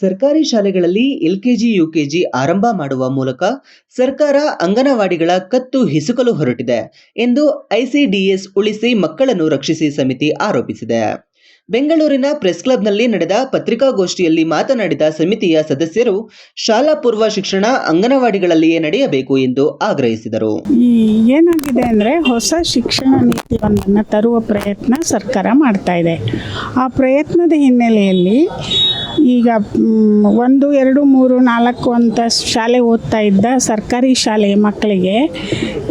ಸರ್ಕಾರಿ ಶಾಲೆಗಳಲ್ಲಿ LKG, UKG ಆರಂಭ ಮಾಡುವ ಮೂಲಕ ಸರ್ಕಾರ ಅಂಗನವಾಡಿಗಳ ಕತ್ತು ಹಿಸುಕಲು ಹೊರಟಿದೆ ಎಂದು ಐಸಿಡಿಎಸ್ ಉಳಿಸಿ ಮಕ್ಕಳನ್ನು ರಕ್ಷಿಸಿ ಸಮಿತಿ ಆರೋಪಿಸಿದೆ. ಬೆಂಗಳೂರಿನ ಪ್ರೆಸ್ ಕ್ಲಬ್ನಲ್ಲಿ ನಡೆದ ಪತ್ರಿಕಾಗೋಷ್ಠಿಯಲ್ಲಿ ಮಾತನಾಡಿದ ಸಮಿತಿಯ ಸದಸ್ಯರು, ಶಾಲಾ ಪೂರ್ವ ಶಿಕ್ಷಣ ಅಂಗನವಾಡಿಗಳಲ್ಲಿಯೇ ನಡೆಯಬೇಕು ಎಂದು ಆಗ್ರಹಿಸಿದರು. ಈ ಏನಾಗಿದೆ ಅಂದರೆ ಹೊಸ ಶಿಕ್ಷಣ ನೀತಿಯೊಂದನ್ನು ತರುವ ಪ್ರಯತ್ನ ಸರ್ಕಾರ ಮಾಡ್ತಾ ಇದೆ. ಆ ಪ್ರಯತ್ನದ ಹಿನ್ನೆಲೆಯಲ್ಲಿ ಈಗ ಒಂದು, ಎರಡು, ಮೂರು, ನಾಲ್ಕು ಅಂತ ಶಾಲೆ ಓದ್ತಾ ಇದ್ದ ಸರ್ಕಾರಿ ಶಾಲೆ ಮಕ್ಕಳಿಗೆ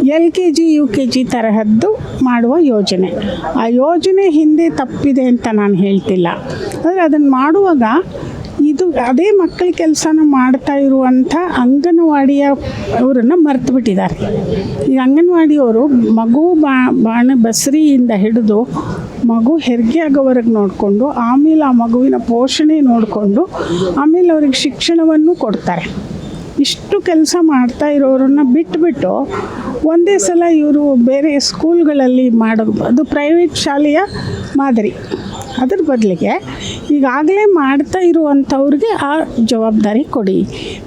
L K G, U K G ತರಹದ್ದು ಮಾಡುವ ಯೋಜನೆ. ಆ ಯೋಜನೆ ಹಿಂದೆ ತಪ್ಪಿದೆ ಅಂತ ನಾನು ಹೇಳ್ತಿಲ್ಲ. ಆದರೆ ಅದನ್ನು ಮಾಡುವಾಗ ಇದು ಅದೇ ಮಕ್ಕಳ ಕೆಲಸನ ಮಾಡ್ತಾ ಇರುವಂಥ ಅಂಗನವಾಡಿಯ ಅವರನ್ನು ಮರೆತು ಬಿಟ್ಟಿದ್ದಾರೆ. ಈ ಅಂಗನವಾಡಿಯವರು ಮಗು ಬಾ, ಬಾಣ, ಬಸರಿಯಿಂದ ಹಿಡಿದು ಮಗು ಹೆರಿಗೆ ಆಗೋವರೆಗೆ ನೋಡಿಕೊಂಡು, ಆಮೇಲೆ ಆ ಮಗುವಿನ ಪೋಷಣೆ ನೋಡಿಕೊಂಡು, ಆಮೇಲೆ ಅವ್ರಿಗೆ ಶಿಕ್ಷಣವನ್ನು ಕೊಡ್ತಾರೆ. ಇಷ್ಟು ಕೆಲಸ ಮಾಡ್ತಾ ಇರೋರನ್ನ ಬಿಟ್ಬಿಟ್ಟು ಒಂದೇ ಸಲ ಇವರು ಬೇರೆ ಸ್ಕೂಲ್ಗಳಲ್ಲಿ ಮಾಡೋದು ಅದು ಪ್ರೈವೇಟ್ ಶಾಲೆಯ ಮಾದರಿ. ಅದ್ರ ಬದಲಿಗೆ ಈಗಾಗಲೇ ಮಾಡ್ತಾ ಇರುವಂಥವ್ರಿಗೆ ಆ ಜವಾಬ್ದಾರಿ ಕೊಡಿ.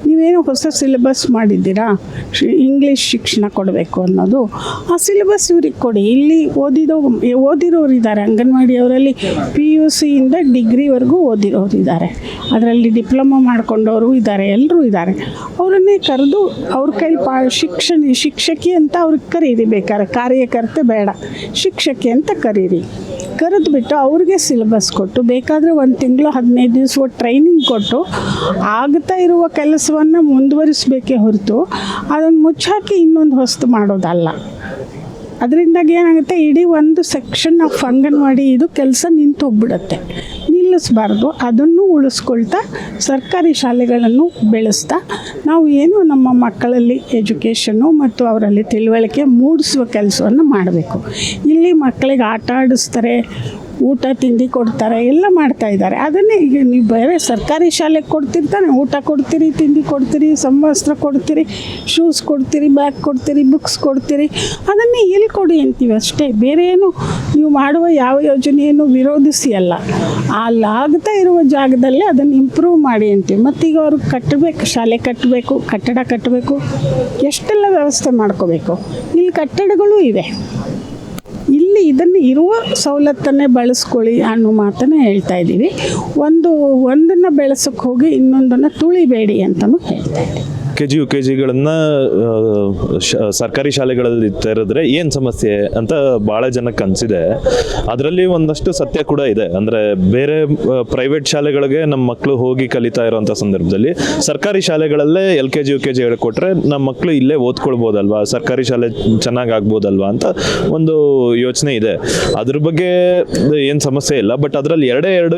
ನೀವೇನು ಹೊಸ ಸಿಲೆಬಸ್ ಮಾಡಿದ್ದೀರಾ? ಇಂಗ್ಲೀಷ್ ಶಿಕ್ಷಣ ಕೊಡಬೇಕು ಅನ್ನೋದು. ಆ ಸಿಲೆಬಸ್ ಇವ್ರಿಗೆ ಕೊಡಿ. ಇಲ್ಲಿ ಓದಿದೋ, ಓದಿರೋರು ಇದ್ದಾರೆ. ಅಂಗನವಾಡಿಯವರಲ್ಲಿ ಪಿ ಯು ಸಿಯಿಂದ ಡಿಗ್ರಿವರೆಗೂ ಓದಿರೋರು ಇದ್ದಾರೆ. ಅದರಲ್ಲಿ ಡಿಪ್ಲೊಮಾ ಮಾಡ್ಕೊಂಡವರು ಇದ್ದಾರೆ. ಎಲ್ಲರೂ ಇದ್ದಾರೆ. ಅವರನ್ನೇ ಕರೆದು ಅವ್ರ ಕೈ ಪಾ, ಶಿಕ್ಷಣ, ಶಿಕ್ಷಕಿ ಅಂತ ಅವ್ರಿಗೆ ಕರೀರಿ. ಬೇಕಾದ್ರೆ ಕಾರ್ಯಕರ್ತೆ ಬೇಡ. ಶಿಕ್ಷಕಿ ಅಂತ ಕರೀರಿ. ಕರೆದ್ಬಿಟ್ಟು ಅವ್ರಿಗೆ ಸಿಲೆಬಸ್ ಕೊಟ್ಟು, ಬೇಕಾದರೆ ಒಂದು ತಿಂಗಳು ಹದಿನೈದು ದಿವಸ ಟ್ರೈನಿಂಗ್ ಕೊಟ್ಟು, ಆಗ್ತಾ ಇರುವ ಕೆಲಸವನ್ನು ಮುಂದುವರಿಸಬೇಕೇ ಹೊರತು ಅದನ್ನು ಮುಚ್ಚಾಕಿ ಇನ್ನೊಂದು ಹೊಸ್ತು ಮಾಡೋದಲ್ಲ. ಅದರಿಂದಾಗಿ ಏನಾಗುತ್ತೆ, ಇಡೀ ಒಂದು ಸೆಕ್ಷನ್ ಆಫ್ ಅಂಗನವಾಡಿ ಇದು ಕೆಲಸ ನಿಂತು ಹೋಗ್ಬಿಡುತ್ತೆ. ನಿಲ್ಲಿಸಬಾರ್ದು, ಅದನ್ನು ಉಳಿಸ್ಕೊಳ್ತಾ ಸರ್ಕಾರಿ ಶಾಲೆಗಳನ್ನು ಬೆಳೆಸ್ತಾ, ನಾವು ಏನು ನಮ್ಮ ಮಕ್ಕಳಲ್ಲಿ ಎಜುಕೇಷನ್ನು ಮತ್ತು ಅವರಲ್ಲಿ ತಿಳುವಳಿಕೆ ಮೂಡಿಸುವ ಕೆಲಸವನ್ನು ಮಾಡಬೇಕು. ಇಲ್ಲಿ ಮಕ್ಕಳಿಗೆ ಆಟ ಆಡಿಸ್ತಾರೆ ಊಟ, ತಿಂಡಿ ಕೊಡ್ತಾರೆ, ಎಲ್ಲ ಮಾಡ್ತಾ ಇದ್ದಾರೆ. ಅದನ್ನೇ ಈಗ ನೀವು ಬೇರೆ ಸರ್ಕಾರಿ ಶಾಲೆಗೆ ಕೊಡ್ತಿರ್ತಾನೆ ಊಟ ಕೊಡ್ತೀರಿ, ತಿಂಡಿ ಕೊಡ್ತೀರಿ ಸಮವಸ್ತ್ರ ಕೊಡ್ತೀರಿ ಶೂಸ್ ಕೊಡ್ತೀರಿ ಬ್ಯಾಗ್ ಕೊಡ್ತೀರಿ ಬುಕ್ಸ್ ಕೊಡ್ತೀರಿ. ಅದನ್ನೇ ಎಲ್ಲಿ ಕೊಡಿ ಅಂತೀವಿ ಅಷ್ಟೇ. ಬೇರೆ ಏನು ನೀವು ಮಾಡುವ ಯಾವ ಯೋಜನೆಯನ್ನು ವಿರೋಧಿಸಿ ಅಲ್ಲ. ಅಲ್ಲಾಗ್ತಾ ಇರುವ ಜಾಗದಲ್ಲಿ ಅದನ್ನು ಇಂಪ್ರೂವ್ ಮಾಡಿ ಅಂತೀವಿ. ಮತ್ತೀಗ ಅವ್ರಿಗೆ ಕಟ್ಟಬೇಕು, ಶಾಲೆ ಕಟ್ಟಬೇಕು, ಕಟ್ಟಡ ಕಟ್ಟಬೇಕು. ಎಷ್ಟೆಲ್ಲ ವ್ಯವಸ್ಥೆ ಮಾಡ್ಕೋಬೇಕು? ಇಲ್ಲಿ ಕಟ್ಟಡಗಳು ಇವೆ. ಇಲ್ಲಿ ಇದನ್ನು ಇರುವ ಸವಲತ್ತನ್ನೇ ಬಳಸ್ಕೊಳ್ಳಿ ಅನ್ನೋ ಮಾತನ್ನು ಹೇಳ್ತಾ ಇದ್ದೀವಿ. ಒಂದು ಒಂದನ್ನು ಬೆಳೆಸೋಕ್ಕೆ ಹೋಗಿ ಇನ್ನೊಂದನ್ನು ತುಳಿಬೇಡಿ ಅಂತಲೂ ಹೇಳ್ತಾ ಇದ್ದೀವಿ. ಕೆ ಜಿ ಯು ಕೆ ಜಿಗಳನ್ನು ಸರ್ಕಾರಿ ಶಾಲೆಗಳಲ್ಲಿ ತೆರೆದ್ರೆ ಏನು ಸಮಸ್ಯೆ ಅಂತ ಭಾಳ ಜನಕ್ಕೆ ಅನಿಸಿದೆ. ಅದರಲ್ಲಿ ಒಂದಷ್ಟು ಸತ್ಯ ಕೂಡ ಇದೆ. ಅಂದರೆ ಬೇರೆ ಪ್ರೈವೇಟ್ ಶಾಲೆಗಳಿಗೆ ನಮ್ಮ ಮಕ್ಕಳು ಹೋಗಿ ಕಲಿತಾ ಇರೋವಂಥ ಸಂದರ್ಭದಲ್ಲಿ ಸರ್ಕಾರಿ ಶಾಲೆಗಳಲ್ಲೇ L K G U K G ಹೇಳ್ಕೊಟ್ರೆ ನಮ್ಮ ಮಕ್ಕಳು ಇಲ್ಲೇ ಓದ್ಕೊಳ್ಬೋದಲ್ವಾ? ಸರ್ಕಾರಿ ಶಾಲೆ ಚೆನ್ನಾಗಿ ಆಗ್ಬೋದಲ್ವಾ ಅಂತ ಒಂದು ಯೋಚನೆ ಇದೆ. ಅದ್ರ ಬಗ್ಗೆ ಏನು ಸಮಸ್ಯೆ ಇಲ್ಲ. ಬಟ್ ಅದರಲ್ಲಿ ಎರಡೇ ಎರಡು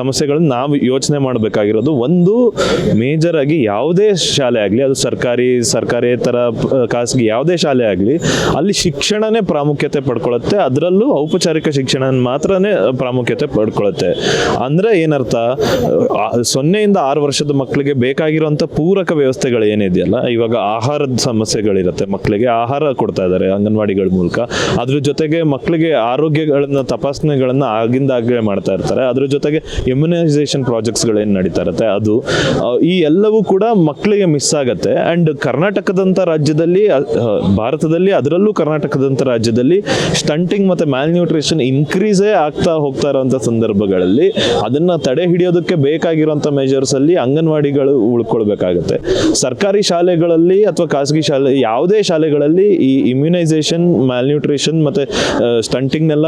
ಸಮಸ್ಯೆಗಳನ್ನು ನಾವು ಯೋಚನೆ ಮಾಡಬೇಕಾಗಿರೋದು ಒಂದು, ಮೇಜರ್ ಆಗಿ ಯಾವುದೇ ಶಾಲೆ ಆಗಲಿ, ಅದು ಸರ್ಕಾರಿ ಸರ್ಕಾರೇತರ ಖಾಸಗಿ ಯಾವುದೇ ಶಾಲೆ ಆಗಲಿ, ಅಲ್ಲಿ ಶಿಕ್ಷಣನೇ ಪ್ರಾಮುಖ್ಯತೆ ಪಡ್ಕೊಳ್ಳುತ್ತೆ ಅದರಲ್ಲೂ ಔಪಚಾರಿಕ ಶಿಕ್ಷಣ ಮಾತ್ರನೇ ಪ್ರಾಮುಖ್ಯತೆ ಪಡ್ಕೊಳ್ಳುತ್ತೆ ಅಂದರೆ ಏನರ್ಥ ಸೊನ್ನೆಯಿಂದ ಆರು ವರ್ಷದ ಮಕ್ಕಳಿಗೆ ಬೇಕಾಗಿರುವಂಥ ಪೂರಕ ವ್ಯವಸ್ಥೆಗಳು ಏನಿದೆಯಲ್ಲ, ಇವಾಗ ಆಹಾರದ ಸಮಸ್ಯೆಗಳಿರುತ್ತೆ. ಮಕ್ಕಳಿಗೆ ಆಹಾರ ಕೊಡ್ತಾ ಇದ್ದಾರೆ ಅಂಗನವಾಡಿಗಳ ಮೂಲಕ. ಅದ್ರ ಜೊತೆಗೆ ಮಕ್ಕಳಿಗೆ ಆರೋಗ್ಯಗಳನ್ನ ತಪಾಸಣೆಗಳನ್ನ ಆಗಿಂದಾಗಲೇ ಮಾಡ್ತಾ ಇರ್ತಾರೆ. ಅದ್ರ ಜೊತೆಗೆ ಇಮ್ಯುನೈಸೇಷನ್ ಪ್ರಾಜೆಕ್ಟ್ಸ್ಗಳೇನು ನಡೀತಾ ಇರುತ್ತೆ. ಅದು ಈ ಎಲ್ಲವೂ ಕೂಡ ಮಕ್ಕಳಿಗೆ ಮಿಸ್ ಆಗುತ್ತೆ. ಆ್ಯಂಡ್ ಕರ್ನಾಟಕದಂಥ ರಾಜ್ಯದಲ್ಲಿ ಭಾರತದಲ್ಲಿ, ಅದರಲ್ಲೂ ಕರ್ನಾಟಕದಂಥ ರಾಜ್ಯದಲ್ಲಿ ಸ್ಟಂಟಿಂಗ್ ಮತ್ತು ನ್ಯೂಟ್ರಿಷನ್ ಇನ್ಕ್ರೀಸೇ ಆಗ್ತಾ ಹೋಗ್ತಾ ಇರೋಂಥ ಸಂದರ್ಭಗಳಲ್ಲಿ ಅದನ್ನು ತಡೆ ಹಿಡಿಯೋದಕ್ಕೆ ಬೇಕಾಗಿರೋಂಥ ಮೆಜರ್ಸಲ್ಲಿ ಅಂಗನವಾಡಿಗಳು ಉಳ್ಕೊಳ್ಬೇಕಾಗತ್ತೆ. ಸರ್ಕಾರಿ ಶಾಲೆಗಳಲ್ಲಿ ಅಥವಾ ಖಾಸಗಿ ಶಾಲೆ, ಯಾವುದೇ ಶಾಲೆಗಳಲ್ಲಿ ಈ ಇಮ್ಯುನೈಸೇಷನ್ ನ್ಯೂಟ್ರಿಷನ್ ಮತ್ತು ಸ್ಟಂಟಿಂಗ್ನೆಲ್ಲ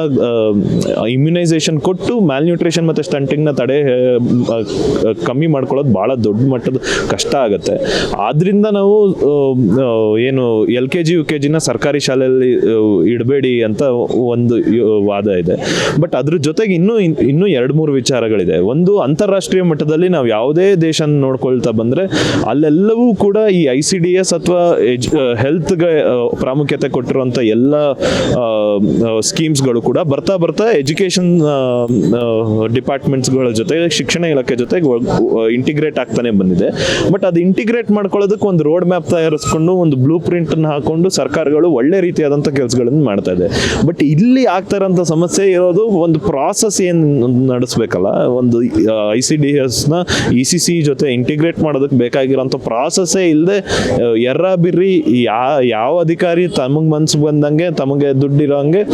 ಇಮ್ಯುನೈಸೇಷನ್ ಕೊಟ್ಟು ನ್ಯೂಟ್ರಿಷನ್ ಮತ್ತು ಸ್ಟಂಟಿಂಗ್ನ ತಡೆ ಕಮ್ಮಿ ಮಾಡ್ಕೊಳ್ಳೋದು ಭಾಳ ದೊಡ್ಡ ಮಟ್ಟದ ಕಷ್ಟ ಆಗುತ್ತೆ. ಆದ್ರಿಂದ ನಾವು ಏನು L K G, U K ಜಿನ ಸರ್ಕಾರಿ ಶಾಲೆಯಲ್ಲಿ ಇಡಬೇಡಿ ಅಂತ ಒಂದು ವಾದ ಇದೆ. ಬಟ್ ಅದ್ರ ಜೊತೆಗೆ ಇನ್ನೂ ಇನ್- ಇನ್ನೂ ಎರಡು ಮೂರು ವಿಚಾರಗಳಿದೆ. ಒಂದು, ಅಂತಾರಾಷ್ಟ್ರೀಯ ಮಟ್ಟದಲ್ಲಿ ನಾವು ಯಾವುದೇ ದೇಶ ನೋಡ್ಕೊಳ್ತಾ ಬಂದರೆ ಅಲ್ಲೆಲ್ಲವೂ ಕೂಡ ಈ ಐ ಸಿ ಡಿ ಎಸ್ ಅಥವಾ ಹೆಲ್ತ್ಗೆ ಪ್ರಾಮುಖ್ಯತೆ ಕೊಟ್ಟಿರುವಂಥ ಎಲ್ಲ ಸ್ಕೀಮ್ಸ್ಗಳು ಕೂಡ ಬರ್ತಾ ಬರ್ತಾ ಎಜುಕೇಷನ್ ಡಿಪಾರ್ಟ್ಮೆಂಟ್ಸ್ಗಳ ಜೊತೆ ಶಿಕ್ಷಣ ಇಲಾಖೆ ಜೊತೆ ಇಂಟಿಗ್ರೇಟ್ ಆಗ್ತಾನೆ ಬಂದಿದೆ. ಬಟ್ ಅದು ಇಂಟಿಗ್ರೇಟ್ ಇಂಟಿಗ್ರೇಟ್ ಮಾಡ್ಕೊಳ್ಳೋದಕ್ಕೆ ಒಂದು ರೋಡ್ ಮ್ಯಾಪ್ ತಯಾರಿಸ್ಕೊಂಡು ಒಂದು ಬ್ಲೂ ಪ್ರಿಂಟನ್ನು ಹಾಕೊಂಡು ಸರ್ಕಾರಗಳು ಒಳ್ಳೆ ರೀತಿಯಾದಂಥ ಕೆಲಸಗಳನ್ನು ಮಾಡ್ತಾ ಇದೆ. ಬಟ್ ಇಲ್ಲಿ ಆಗ್ತಾ ಇರೋಂಥ ಸಮಸ್ಯೆ ಇರೋದು ಒಂದು ಪ್ರಾಸೆಸ್ ಏನು ನಡೆಸ್ಬೇಕಲ್ಲ? ಒಂದು ಐ ಸಿ ಡಿ ಎಸ್ನ ಇ ಸಿ ಸಿ ಜೊತೆ ಇಂಟಿಗ್ರೇಟ್ ಮಾಡೋದಕ್ಕೆ ಬೇಕಾಗಿರೋಂಥ ಪ್ರಾಸೆಸ್ಸೇ ಇಲ್ಲದೆ ಎರ್ರ ಬಿರ್ರಿ ಯಾ, ಯಾವ ಅಧಿಕಾರಿ ತಮಗೆ ಮನ್ಸು ಬಂದಂಗೆ, ತಮಗೆ ದುಡ್ಡಿರೋಂಗೆ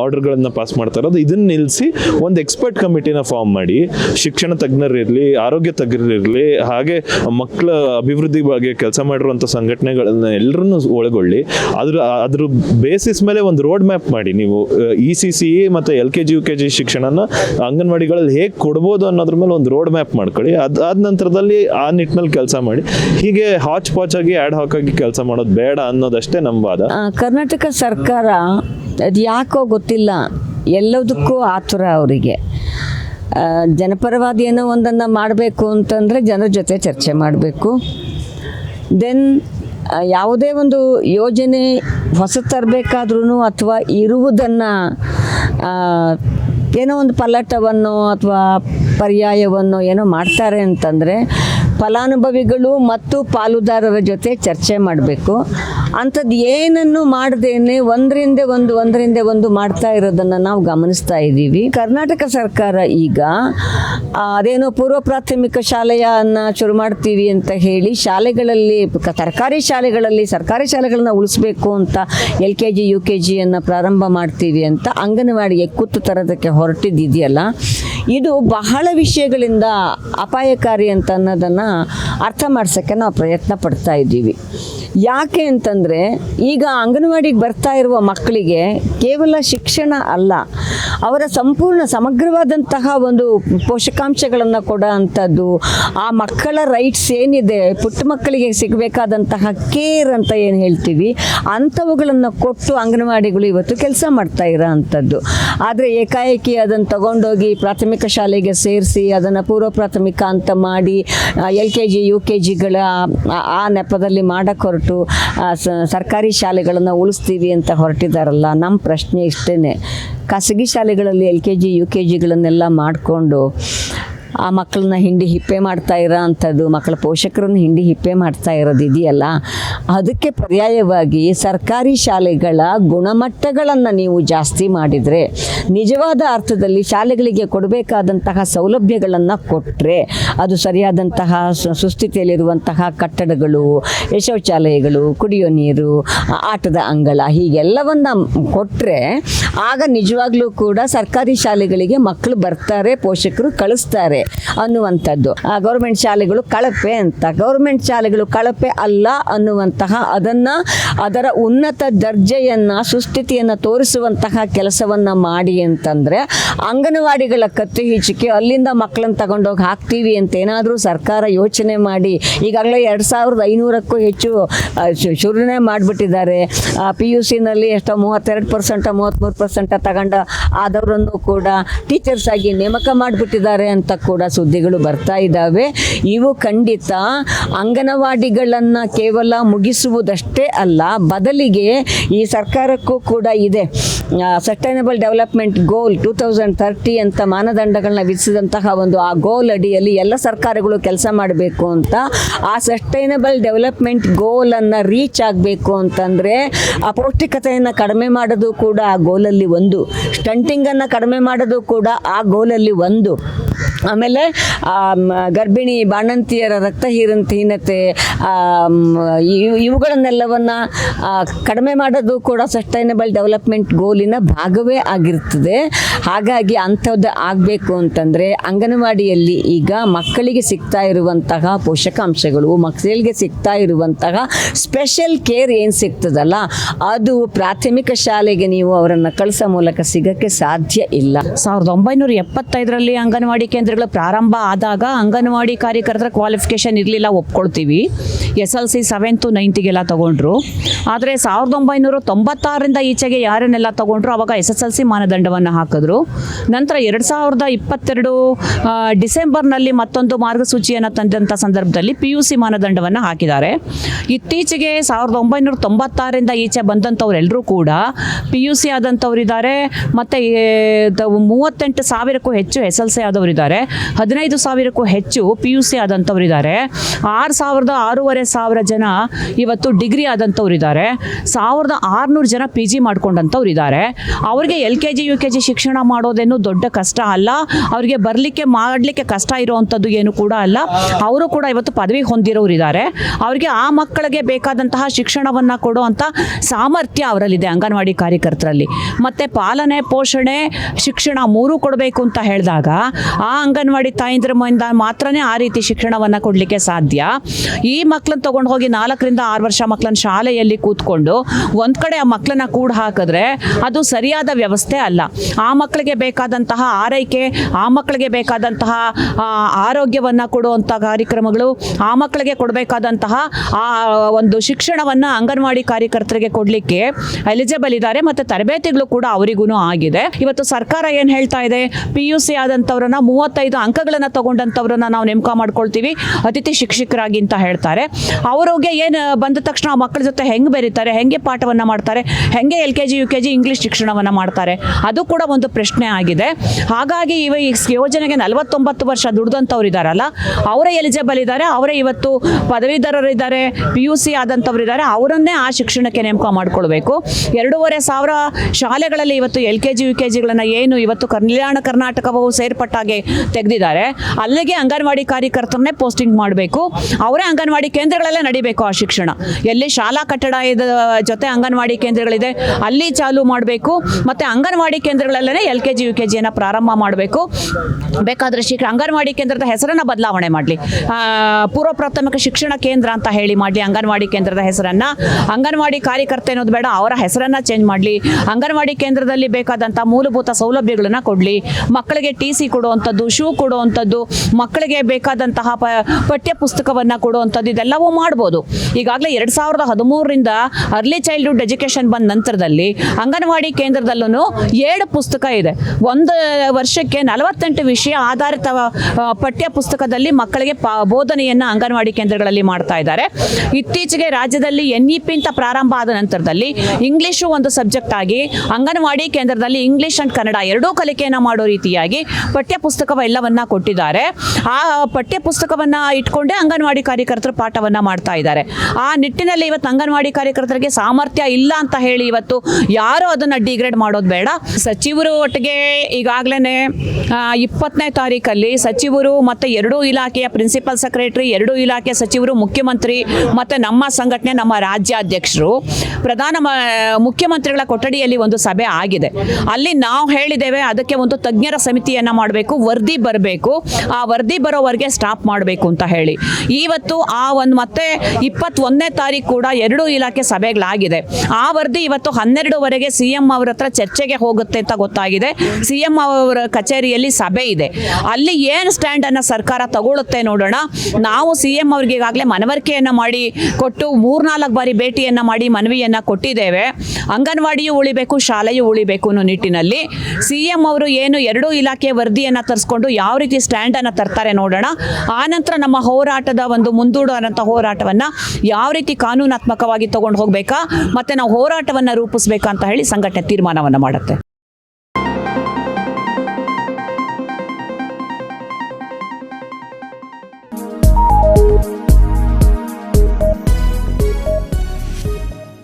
ಆರ್ಡರ್ಗಳನ್ನ ಪಾಸ್ ಮಾಡ್ತಾ ಇರೋದು. ಇದನ್ನ ನಿಲ್ಲಿಸಿ ಒಂದು ಎಕ್ಸ್ಪರ್ಟ್ ಕಮಿಟಿನ ಫಾರ್ಮ್ ಮಾಡಿ, ಶಿಕ್ಷಣ ತಜ್ಞರಿರಲಿ, ಆರೋಗ್ಯ ತಜ್ಞರಿರಲಿ, ಹಾಗೆ ಮಕ್ಕಳ ಅಭಿವೃದ್ಧಿ ಬಗ್ಗೆ ಕೆಲಸ ಮಾಡಿರುವಂಥ ಸಂಘಟನೆಗಳನ್ನ ಎಲ್ಲರನ್ನೂ ಒಳಗೊಳ್ಳಿ. ಅದ್ರ ಅದ್ರ ಬೇಸಿಸ್ ಮೇಲೆ ಒಂದು ರೋಡ್ ಮ್ಯಾಪ್ ಮಾಡಿ. ನೀವು ಇ ಸಿ ಸಿ ಮತ್ತು L K G U K G ಶಿಕ್ಷಣನ ಅಂಗನವಾಡಿಗಳಲ್ಲಿ ಹೇಗೆ ಕೊಡ್ಬೋದು ಅನ್ನೋದ್ರ ಮೇಲೆ ಒಂದು ರೋಡ್ ಮ್ಯಾಪ್ ಮಾಡ್ಕೊಳ್ಳಿ. ಅದಾದ ನಂತರದಲ್ಲಿ ಆ ನಿಟ್ಟಿನಲ್ಲಿ ಕೆಲಸ ಮಾಡಿ. ಹೀಗೆ ಹಾಚ್ ಪಾಚ್ ಆಗಿ ಆ್ಯಡ್ ಹಾಕ್ ಆಗಿ ಕೆಲಸ ಮಾಡೋದು ಬೇಡ ಅನ್ನೋದಷ್ಟೇ ನಮ್ಮ ವಾದ. ಕರ್ನಾಟಕ ಸರ್ಕಾರ ಅದು ಯಾಕೋ ಗೊತ್ತಿಲ್ಲ. ಎಲ್ಲದಕ್ಕೂ ಆತುರ ಅವರಿಗೆ. ಜನಪರವಾದಿ ಏನೋ ಒಂದನ್ನು ಮಾಡಬೇಕು ಅಂತಂದರೆ ಜನರ ಜೊತೆ ಚರ್ಚೆ ಮಾಡಬೇಕು. ದೆನ್ ಯಾವುದೇ ಒಂದು ಯೋಜನೆ ಹೊಸ ತರಬೇಕಾದ್ರೂ ಅಥವಾ ಇರುವುದನ್ನು ಏನೋ ಒಂದು ಪಲ್ಲಟವನ್ನು ಅಥವಾ ಪರ್ಯಾಯವನ್ನು ಏನೋ ಮಾಡ್ತಾರೆ ಅಂತಂದರೆ ಫಲಾನುಭವಿಗಳು ಮತ್ತು ಪಾಲುದಾರರ ಜೊತೆ ಚರ್ಚೆ ಮಾಡಬೇಕು. ಅಂಥದ್ದು ಏನನ್ನು ಮಾಡದೇನೆ ಒಂದರಿಂದ ಒಂದು ಒಂದರಿಂದ ಒಂದು ಮಾಡ್ತಾ ಇರೋದನ್ನು ನಾವು ಗಮನಿಸ್ತಾ ಇದ್ದೀವಿ. ಕರ್ನಾಟಕ ಸರ್ಕಾರ ಈಗ ಅದೇನೋ ಪೂರ್ವ ಪ್ರಾಥಮಿಕ ಶಾಲೆಯನ್ನು ಶುರು ಮಾಡ್ತೀವಿ ಅಂತ ಹೇಳಿ ಶಾಲೆಗಳಲ್ಲಿ ಸರ್ಕಾರಿ ಶಾಲೆಗಳಲ್ಲಿ, ಸರ್ಕಾರಿ ಶಾಲೆಗಳನ್ನು ಉಳಿಸ್ಬೇಕು ಅಂತ L K G, U K ಜಿಯನ್ನು ಪ್ರಾರಂಭ ಮಾಡ್ತೀವಿ ಅಂತ ಅಂಗನವಾಡಿಗೆ ಕೂತು ತರೋದಕ್ಕೆ ಹೊರಟಿದ್ದಿದೆಯಲ್ಲ. ಇದು ಬಹಳ ವಿಷಯಗಳಿಂದ ಅಪಾಯಕಾರಿ ಅಂತ ಅನ್ನೋದನ್ನು ಅರ್ಥ ಮಾಡ್ಸೋಕ್ಕೆ ನಾವು ಪ್ರಯತ್ನ ಪಡ್ತಾ ಇದ್ದೀವಿ. ಯಾಕೆ ಅಂತಂದರೆ ಈಗ ಅಂಗನವಾಡಿಗೆ ಬರ್ತಾ ಇರುವ ಮಕ್ಕಳಿಗೆ ಕೇವಲ ಶಿಕ್ಷಣ ಅಲ್ಲ, ಅವರ ಸಂಪೂರ್ಣ ಸಮಗ್ರವಾದಂತಹ ಒಂದು ಪೋಷಕಾಂಶಗಳನ್ನು ಕೊಡೋ ಅಂಥದ್ದು ಆ ಮಕ್ಕಳ ರೈಟ್ಸ್ ಏನಿದೆ, ಪುಟ್ಟ ಮಕ್ಕಳಿಗೆ ಸಿಗಬೇಕಾದಂತಹ ಕೇರ್ ಅಂತ ಏನು ಹೇಳ್ತೀವಿ, ಅಂಥವುಗಳನ್ನು ಕೊಟ್ಟು ಅಂಗನವಾಡಿಗಳು ಇವತ್ತು ಕೆಲಸ ಮಾಡ್ತಾ ಇರೋ ಅಂಥದ್ದು ಆದರೆ ಏಕಾಏಕಿ ಅದನ್ನು ತಗೊಂಡೋಗಿ ಪ್ರಾಥಮಿಕ ಶಾಲೆಗೆ ಸೇರಿಸಿ ಅದನ್ನು ಪೂರ್ವ ಪ್ರಾಥಮಿಕ ಅಂತ ಮಾಡಿ L K G U K ಜಿಗಳ ಆ ನೆಪದಲ್ಲಿ ಮಾಡೋಕ್ಕೆ ಸ- ಸರ್ಕಾರಿ ಶಾಲೆಗಳನ್ನು ಉಳಿಸ್ತೀವಿ ಅಂತ ಹೊರಟಿದಾರಲ್ಲ ನಮ್ಮ ಪ್ರಶ್ನೆ ಇಷ್ಟೇ ಖಾಸಗಿ ಶಾಲೆಗಳಲ್ಲಿ L K G, U K ಜಿಗಳನ್ನೆಲ್ಲ ಮಾಡಿಕೊಂಡು ಆ ಮಕ್ಕಳನ್ನ ಹಿಂಡಿ ಹಿಪ್ಪೆ ಮಾಡ್ತಾ ಇರೋ ಅಂಥದ್ದು ಮಕ್ಕಳ ಪೋಷಕರನ್ನು ಹಿಂಡಿ ಹಿಪ್ಪೆ ಮಾಡ್ತಾ ಇರೋದು ಇದೆಯಲ್ಲ? ಅದಕ್ಕೆ ಪರ್ಯಾಯವಾಗಿ ಸರ್ಕಾರಿ ಶಾಲೆಗಳ ಗುಣಮಟ್ಟಗಳನ್ನು ನೀವು ಜಾಸ್ತಿ ಮಾಡಿದರೆ, ನಿಜವಾದ ಅರ್ಥದಲ್ಲಿ ಶಾಲೆಗಳಿಗೆ ಕೊಡಬೇಕಾದಂತಹ ಸೌಲಭ್ಯಗಳನ್ನು ಕೊಟ್ಟರೆ ಅದು ಸರಿಯಾದಂತಹ ಸುಸ್ಥಿತಿಯಲ್ಲಿರುವಂತಹ ಕಟ್ಟಡಗಳು ಶೌಚಾಲಯಗಳು ಕುಡಿಯೋ ನೀರು ಆಟದ ಅಂಗಳ ಹೀಗೆಲ್ಲವನ್ನ ಕೊಟ್ಟರೆ ಆಗ ನಿಜವಾಗ್ಲೂ ಕೂಡ ಸರ್ಕಾರಿ ಶಾಲೆಗಳಿಗೆ ಮಕ್ಕಳು ಬರ್ತಾರೆ, ಪೋಷಕರು ಕಳಿಸ್ತಾರೆ. ಅನ್ನುವಂಥದ್ದು. ಗೌರ್ಮೆಂಟ್ ಶಾಲೆಗಳು ಕಳಪೆ ಅಂತ. ಗೌರ್ಮೆಂಟ್ ಶಾಲೆಗಳು ಕಳಪೆ ಅಲ್ಲ ಅನ್ನುವಂತಹ ಅದನ್ನು, ಅದರ ಉನ್ನತ ದರ್ಜೆಯನ್ನು, ಸುಸ್ಥಿತಿಯನ್ನು ತೋರಿಸುವಂತಹ ಕೆಲಸವನ್ನು ಮಾಡಿ ಅಂತಂದರೆ ಅಂಗನವಾಡಿಗಳ ಕತ್ತು ಹೀಚಿಕೆ ಅಲ್ಲಿಂದ ಮಕ್ಕಳನ್ನ ತಗೊಂಡೋಗಿ ಹಾಕ್ತೀವಿ ಅಂತ ಏನಾದರೂ ಸರ್ಕಾರ ಯೋಚನೆ ಮಾಡಿ, ಈಗಾಗಲೇ ಎರಡು ಸಾವಿರದ ಐನೂರಕ್ಕೂ ಹೆಚ್ಚು ಶುರುನೇ ಮಾಡಿಬಿಟ್ಟಿದ್ದಾರೆ. ಪಿ ಯು ಸಿನಲ್ಲಿ ಎಷ್ಟೋ ಮೂವತ್ತೆರಡು ಪರ್ಸೆಂಟ ಮೂವತ್ತ್ಮೂರು ಪರ್ಸೆಂಟ ತಗೊಂಡ ಆದವರನ್ನು ಕೂಡ ಟೀಚರ್ಸ್ ಆಗಿ ನೇಮಕ ಮಾಡಿಬಿಟ್ಟಿದ್ದಾರೆ ಅಂತ ಸುದ್ದಿಗಳು ಬರ್ತಾ ಇದ್ದಾವೆ. ಇವು ಖಂಡಿತ ಅಂಗನವಾಡಿಗಳನ್ನು ಕೇವಲ ಮುಗಿಸುವುದಷ್ಟೇ ಅಲ್ಲ, ಬದಲಿಗೆ ಈ ಸರ್ಕಾರಕ್ಕೂ ಕೂಡ ಇದೆ. Sustainable development goal two thousand thirty ಅಂತ ಮಾನದಂಡಗಳನ್ನ ವಿಧಿಸಿದಂತಹ ಒಂದು ಆ ಗೋಲ್ ಅಡಿಯಲ್ಲಿ ಎಲ್ಲ ಸರ್ಕಾರಗಳು ಕೆಲಸ ಮಾಡಬೇಕು ಅಂತ, ಆ ಸಸ್ಟೈನಬಲ್ ಡೆವಲಪ್ಮೆಂಟ್ ಗೋಲನ್ನು ರೀಚ್ ಆಗಬೇಕು ಅಂತಂದರೆ ಅಪೌಷ್ಟಿಕತೆಯನ್ನು ಕಡಿಮೆ ಮಾಡೋದು ಕೂಡ ಆ ಗೋಲಲ್ಲಿ ಒಂದು ಸ್ಟಂಟಿಂಗನ್ನು ಕಡಿಮೆ ಮಾಡೋದು ಕೂಡ ಆ ಗೋಲಲ್ಲಿ ಒಂದು. ಆಮೇಲೆ ಗರ್ಭಿಣಿ ಬಾಣಂತಿಯರ ರಕ್ತ ಹೀರಂತಹೀನತೆ ಇವುಗಳನ್ನೆಲ್ಲವನ್ನು ಕಡಿಮೆ ಮಾಡೋದು ಕೂಡ ಸಸ್ಟೈನಬಲ್ ಡೆವಲಪ್ಮೆಂಟ್ ಗೋಲಿನ ಭಾಗವೇ ಆಗಿರ್ತದೆ. ಹಾಗಾಗಿ ಅಂಥದ್ದು ಆಗಬೇಕು ಅಂತಂದರೆ, ಅಂಗನವಾಡಿಯಲ್ಲಿ ಈಗ ಮಕ್ಕಳಿಗೆ ಸಿಗ್ತಾ ಇರುವಂತಹ ಪೋಷಕಾಂಶಗಳು ಮಕ್ಕಳಿಗೆ ಸಿಗ್ತಾ ಇರುವಂತಹ ಸ್ಪೆಷಲ್ ಕೇರ್ ಏನು ಸಿಗ್ತದಲ್ಲ, ಅದು ಪ್ರಾಥಮಿಕ ಶಾಲೆಗೆ ನೀವು ಅವರನ್ನು ಕಳಿಸೋ ಮೂಲಕ ಸಿಗೋಕ್ಕೆ ಸಾಧ್ಯ ಇಲ್ಲ. ಸಾವಿರದ ಒಂಬೈನೂರ ಎಪ್ಪತ್ತೈದರಲ್ಲಿ ಅಂಗನವಾಡಿ ಕೇಂದ್ರಗಳು ಪ್ರಾರಂಭ ಆದಾಗ ಅಂಗನವಾಡಿ ಕಾರ್ಯಕರ್ತರ ಕ್ವಾಲಿಫಿಕೇಷನ್ ಇರಲಿಲ್ಲ, ಒಪ್ಕೊಳ್ತೀವಿ. ಎಸ್ ಎಲ್ ಸಿ ಸೆವೆಂತು ನೈನ್ತಿಗೆಲ್ಲ ತಗೊಂಡ್ರು. ಆದರೆ ಸಾವಿರದ ಒಂಬೈನೂರ ತೊಂಬತ್ತಾರರಿಂದ ಈಚೆಗೆ ಯಾರನ್ನೆಲ್ಲ ತಗೊಂಡ್ರು, ಅವಾಗ ಎಸ್ ಎಸ್ ಎಲ್ ಸಿ ಮಾನದಂಡವನ್ನು ಹಾಕಿದ್ರು. ನಂತರ ಎರಡು ಸಾವಿರದ ಇಪ್ಪತ್ತೆರಡು ಡಿಸೆಂಬರ್ನಲ್ಲಿ ಮತ್ತೊಂದು ಮಾರ್ಗಸೂಚಿಯನ್ನು ತಂದಂಥ ಸಂದರ್ಭದಲ್ಲಿ ಪಿ ಯು ಸಿ ಮಾನದಂಡವನ್ನು ಹಾಕಿದ್ದಾರೆ. ಇತ್ತೀಚೆಗೆ ಸಾವಿರದ ಒಂಬೈನೂರ ತೊಂಬತ್ತಾರರಿಂದ ಈಚೆ ಬಂದಂಥವರೆಲ್ಲರೂ ಕೂಡ ಪಿ ಯು ಸಿ ಆದಂಥವ್ರಿದ್ದಾರೆ ಮತ್ತು ಮೂವತ್ತೆಂಟು ಸಾವಿರಕ್ಕೂ ಹೆಚ್ಚು ಎಸ್ ಎಲ್ ಸಿ ಆದವರಿದ್ದಾರೆ. ಹದಿನೈದು ಸಾವಿರಕ್ಕೂ ಹೆಚ್ಚು ಪಿ ಯು ಸಿ ಆದಂಥವ್ರು ಇದ್ದಾರೆ ಆರು ಸಾವಿರದ ಆರೂವರೆ ಸಾವಿರ ಜನ ಇವತ್ತು ಡಿಗ್ರಿ ಆದಂಥವ್ರು ಇದ್ದಾರೆ ಸಾವಿರದ ಆರುನೂರು ಜನ ಪಿ ಜಿ ಮಾಡ್ಕೊಂಡಂಥವ್ರು ಇದ್ದಾರೆ ಅವರಿಗೆ L K G, U K G ಶಿಕ್ಷಣ ಮಾಡೋದೇನು ದೊಡ್ಡ ಕಷ್ಟ ಅಲ್ಲ. ಅವರಿಗೆ ಬರಲಿಕ್ಕೆ, ಮಾಡಲಿಕ್ಕೆ ಕಷ್ಟ ಇರುವಂಥದ್ದು ಏನು ಕೂಡ ಅಲ್ಲ. ಅವರು ಕೂಡ ಇವತ್ತು ಪದವಿ ಹೊಂದಿರೋರು ಇದ್ದಾರೆ ಅವರಿಗೆ ಆ ಮಕ್ಕಳಿಗೆ ಬೇಕಾದಂತಹ ಶಿಕ್ಷಣವನ್ನು ಕೊಡುವಂಥ ಸಾಮರ್ಥ್ಯ ಅವರಲ್ಲಿದೆ ಅಂಗನವಾಡಿ ಕಾರ್ಯಕರ್ತರಲ್ಲಿ. ಮತ್ತು ಪಾಲನೆ, ಪೋಷಣೆ, ಶಿಕ್ಷಣ ಮೂರೂ ಕೊಡಬೇಕು ಅಂತ ಹೇಳಿದಾಗ ಆ ಅಂಗನವಾಡಿ ತಾಯಂದ್ರ ಮನೆಯಿಂದ ಮಾತ್ರನೇ ಆ ರೀತಿ ಶಿಕ್ಷಣವನ್ನು ಕೊಡಲಿಕ್ಕೆ ಸಾಧ್ಯ. ಈ ಮಕ್ಕಳನ್ನ ತಗೊಂಡು ಹೋಗಿ ನಾಲ್ಕರಿಂದ ಆರು ವರ್ಷ ಮಕ್ಕಳನ್ನ ಶಾಲೆಯಲ್ಲಿ ಕೂತ್ಕೊಂಡು ಒಂದು ಕಡೆ ಆ ಮಕ್ಕಳನ್ನ ಕೂಡ ಹಾಕಿದ್ರೆ ಅದು ಸರಿಯಾದ ವ್ಯವಸ್ಥೆ ಅಲ್ಲ. ಆ ಮಕ್ಕಳಿಗೆ ಬೇಕಾದಂತಹ ಆರೈಕೆ, ಆ ಮಕ್ಕಳಿಗೆ ಬೇಕಾದಂತಹ ಆರೋಗ್ಯವನ್ನು ಕೊಡುವಂಥ ಕಾರ್ಯಕ್ರಮಗಳು, ಆ ಮಕ್ಕಳಿಗೆ ಕೊಡಬೇಕಾದಂತಹ, ಆ, ಒಂದು ಶಿಕ್ಷಣವನ್ನು ಅಂಗನವಾಡಿ ಕಾರ್ಯಕರ್ತರಿಗೆ ಕೊಡಲಿಕ್ಕೆ ಎಲಿಜಿಬಲ್ ಇದ್ದಾರೆ ಮತ್ತು ತರಬೇತಿಗಳು ಕೂಡ ಅವರಿಗೂ ಆಗಿದೆ. ಇವತ್ತು ಸರ್ಕಾರ ಏನು ಹೇಳ್ತಾ ಇದೆ? ಪಿ ಯು ಸಿ ಆದಂಥವ್ರನ್ನ ಮೂವತ್ತೈದು ಅಂಕಗಳನ್ನು ತಗೊಂಡಂಥವ್ರನ್ನ ನಾವು ನೇಮಕ ಮಾಡ್ಕೊಳ್ತೀವಿ. ಅತಿಥಿ ಶಿಕ್ಷಕರಾಗಿ ಅಂತ ಹೇಳ್ತಾರೆ. ಅವ್ರಿಗೆ ಏನು ಬಂದ ತಕ್ಷಣ ಆ ಮಕ್ಕಳ ಜೊತೆ ಹೆಂಗೆ ಬೆರೀತಾರೆ, ಹೆಂಗೆ ಪಾಠವನ್ನು ಮಾಡ್ತಾರೆ, ಹೆಂಗೆ L K G, U K G English ಶಿಕ್ಷಣವನ್ನು ಮಾಡ್ತಾರೆ, ಅದು ಕೂಡ ಒಂದು ಪ್ರಶ್ನೆ ಆಗಿದೆ. ಹಾಗಾಗಿ ಇವ ಈ ಯೋಜನೆಗೆ ನಲವತ್ತೊಂಬತ್ತು ವರ್ಷ ದುಡ್ದಂಥವ್ರು ಇದ್ದಾರಲ್ಲ ಅವರೇ ಎಲಿಜಿಬಲ್ ಇದ್ದಾರೆ ಅವರೇ ಇವತ್ತು ಪದವೀಧರರಿದ್ದಾರೆ ಪಿ ಯು ಸಿ ಆದಂಥವ್ರು ಇದ್ದಾರೆ ಅವರನ್ನೇ ಆ ಶಿಕ್ಷಣಕ್ಕೆ ನೇಮಕ ಮಾಡ್ಕೊಳ್ಬೇಕು. ಎರಡೂವರೆ ಸಾವಿರ ಶಾಲೆಗಳಲ್ಲಿ ಇವತ್ತು L K G, U K ಜಿಗಳನ್ನು ಏನು ಇವತ್ತು ಕಲ್ಯಾಣ ಕರ್ನಾಟಕವು ಸೇರ್ಪಟ್ಟಾಗೆ ತೆಗೆದಿದ್ದಾರೆ. ಅಲ್ಲಿಗೆ ಅಂಗನವಾಡಿ ಕಾರ್ಯಕರ್ತರನ್ನೇ ಪೋಸ್ಟಿಂಗ್ ಮಾಡಬೇಕು. ಅವರೇ ಅಂಗನವಾಡಿ ಕೇಂದ್ರಗಳಲ್ಲೇ ನಡಿಬೇಕು ಆ ಶಿಕ್ಷಣ. ಎಲ್ಲಿ ಶಾಲಾ ಕಟ್ಟಡ ಇದ ಜೊತೆ ಅಂಗನವಾಡಿ ಕೇಂದ್ರಗಳಿದೆ, ಅಲ್ಲಿ ಚಾಲು ಮಾಡಬೇಕು. ಮತ್ತು anganwadi ಕೇಂದ್ರಗಳಲ್ಲೇ L K G, U K ಜಿಯನ್ನು ಪ್ರಾರಂಭ ಮಾಡಬೇಕು. ಬೇಕಾದರೆ ಶೀಘ್ರ ಅಂಗನವಾಡಿ ಕೇಂದ್ರದ ಹೆಸರನ್ನು ಬದಲಾವಣೆ ಮಾಡಲಿ. ಪೂರ್ವ ಪ್ರಾಥಮಿಕ ಶಿಕ್ಷಣ ಕೇಂದ್ರ ಅಂತ ಹೇಳಿ ಮಾಡಲಿ ಅಂಗನವಾಡಿ ಕೇಂದ್ರದ ಹೆಸರನ್ನು. ಅಂಗನವಾಡಿ ಕಾರ್ಯಕರ್ತೆ ಅನ್ನೋದು ಬೇಡ, ಅವರ ಹೆಸರನ್ನು ಚೇಂಜ್ ಮಾಡಲಿ. ಅಂಗನವಾಡಿ ಕೇಂದ್ರದಲ್ಲಿ ಬೇಕಾದಂಥ ಮೂಲಭೂತ ಸೌಲಭ್ಯಗಳನ್ನು ಕೊಡಲಿ. ಮಕ್ಕಳಿಗೆ ಟಿ ಸಿ ಕೊಡುವಂಥದ್ದು, ಶೂ ಕೊಡುವಂಥದ್ದು, ಮಕ್ಕಳಿಗೆ ಬೇಕಾದಂತಹ ಪ, ಪಠ್ಯ ಪುಸ್ತಕವನ್ನು ಕೊಡುವಂಥದ್ದು ಇದೆಲ್ಲವೂ ಮಾಡ್ಬೋದು. ಈಗಾಗಲೇ ಎರಡು ಸಾವಿರದ ಹದಿಮೂರರಿಂದ ಅರ್ಲಿ ಚೈಲ್ಡ್ಹುಡ್ ಎಜುಕೇಷನ್ ಬಂದ ನಂತರದಲ್ಲಿ ಅಂಗನವಾಡಿ ಕೇಂದ್ರದಲ್ಲೂ ಏಳು ಪುಸ್ತಕ ಇದೆ. ಒಂದು ವರ್ಷಕ್ಕೆ ನಲವತ್ತೆಂಟು ವಿಷಯ ಆಧಾರಿತ ಪಠ್ಯ ಪುಸ್ತಕದಲ್ಲಿ ಮಕ್ಕಳಿಗೆ ಪ, ಬೋಧನೆಯನ್ನು ಅಂಗನವಾಡಿ ಕೇಂದ್ರಗಳಲ್ಲಿ ಮಾಡ್ತಾ ಇದ್ದಾರೆ. ಇತ್ತೀಚೆಗೆ ರಾಜ್ಯದಲ್ಲಿ ಎನ್ ಇ ಪಿ ಅಂತ ಪ್ರಾರಂಭ ಆದ ನಂತರದಲ್ಲಿ ಇಂಗ್ಲೀಷು ಒಂದು ಸಬ್ಜೆಕ್ಟ್ ಆಗಿ ಅಂಗನವಾಡಿ ಕೇಂದ್ರದಲ್ಲಿ ಇಂಗ್ಲೀಷ್ ಅಂಡ್ ಕನ್ನಡ ಎರಡೂ ಕಲಿಕೆಯನ್ನು ಮಾಡೋ ರೀತಿಯಾಗಿ ಪಠ್ಯ ಪುಸ್ತಕವೆಲ್ಲವನ್ನ ಕೊಟ್ಟಿದ್ದಾರೆ. ಆ ಪಠ್ಯ ಪುಸ್ತಕವನ್ನು ಇಟ್ಕೊಂಡೇ ಅಂಗನವಾಡಿ ಕಾರ್ಯಕರ್ತರು ಪಾಠವನ್ನು ಮಾಡ್ತಾ ಇದ್ದಾರೆ. ಆ ನಿಟ್ಟಿನಲ್ಲಿ ಇವತ್ತು ಅಂಗನವಾಡಿ ಕಾರ್ಯಕರ್ತರಿಗೆ ಸಾಮರ್ಥ್ಯ ಇಲ್ಲ ಅಂತ ಹೇಳಿ ಇವತ್ತು ಯಾರು ಅದನ್ನು ಡಿಗ್ರೇಡ್ ಮಾಡೋದು ಬೇಡ. ಸಚಿವರು ಒಟ್ಟಿಗೆ ಈಗಾಗಲೇ ಇಪ್ಪತ್ತನೇ ತಾರೀಕಲ್ಲಿ ಸಚಿವರು ಮತ್ತು ಎರಡೂ ಇಲಾಖೆಯ ಪ್ರಿನ್ಸಿಪಲ್ ಸೆಕ್ರೆಟರಿ, ಎರಡೂ ಇಲಾಖೆ ಸಚಿವರು, ಮುಖ್ಯಮಂತ್ರಿ ಮತ್ತು ನಮ್ಮ ಸಂಘಟನೆ, ನಮ್ಮ ರಾಜ್ಯಾಧ್ಯಕ್ಷರು ಪ್ರಧಾನ ಮುಖ್ಯಮಂತ್ರಿಗಳ ಕೊಠಡಿಯಲ್ಲಿ ಒಂದು ಸಭೆ ಆಗಿದೆ. ಅಲ್ಲಿ ನಾವು ಹೇಳಿದ್ದೇವೆ, ಅದಕ್ಕೆ ಒಂದು ತಜ್ಞರ ಸಮಿತಿಯನ್ನು ಮಾಡಬೇಕು. ವರದಿ ಬರಬೇಕು, ಆ ವರದಿ ಬರೋವರೆಗೆ ಸ್ಟಾಪ್ ಮಾಡಬೇಕು ಅಂತ ಹೇಳಿ. ಇವತ್ತು ಆ ಒಂದು ಮತ್ತೆ ಇಪ್ಪತ್ತೊಂದನೇ ತಾರೀಕು ಕೂಡ ಎರಡೂ ಇಲಾಖೆ ಸಭೆಗಳಾಗಿದೆ. ಆ ವರದಿ ಇವತ್ತು ಹನ್ನೆರಡುವರೆಗೆ ಸಿ ಎಂ ಅವರ ಹತ್ರ ಚರ್ಚೆಗೆ ಹೋಗುತ್ತೆ ಅಂತ ಗೊತ್ತಾಗಿದೆ. ಸಿ ಎಂ ಅವರ ಕಚೇರಿಯಲ್ಲಿ ಸಭೆ ಇದೆ. ಅಲ್ಲಿ ಏನು ಸ್ಟ್ಯಾಂಡನ್ನು ಸರ್ಕಾರ ತಗೊಳ್ಳುತ್ತೆ ನೋಡೋಣ. ನಾವು ಸಿ ಎಂ ಅವ್ರಿಗೆ ಈಗಾಗಲೇ ಮನವರಿಕೆಯನ್ನು ಮಾಡಿ ಕೊಟ್ಟು ಮೂರ್ನಾಲ್ಕು ಬಾರಿ ಭೇಟಿಯನ್ನು ಮಾಡಿ ಮನವಿಯನ್ನು ಕೊಟ್ಟಿದ್ದೇವೆ. ಅಂಗನವಾಡಿಯೂ ಉಳಿಬೇಕು, ಶಾಲೆಯೂ ಉಳಿಬೇಕು ಅನ್ನೋ ನಿಟ್ಟಿನಲ್ಲಿ ಸಿ ಎಂ ಅವರು ಏನು ಎರಡೂ ಇಲಾಖೆ ವರದಿಯನ್ನು ತರಿಸ್ಕೊಂಡು ಯಾವ ರೀತಿ ಸ್ಟ್ಯಾಂಡನ್ನು ತರ್ತಾರೆ ನೋಡೋಣ. ಆನಂತರ ನಮ್ಮ ಹೋರಾಟದ ಒಂದು ಮುಂದೂಡುವಂಥ ಹೋರಾಟವನ್ನು ಯಾವ ರೀತಿ ಕಾನೂನಾತ್ಮಕವಾಗಿ ತಗೊಂಡು ಹೋಗಬೇಕಾ, ಮತ್ತು ನಾವು ಹೋರಾಟವನ್ನು ರೂಪಿಸ್ಬೇಕಾ ಅಂತ ಹೇಳಿ ಸಂಘಟನೆ ತೀರ್ಮಾನವನ್ನು ಮಾಡುತ್ತೆ.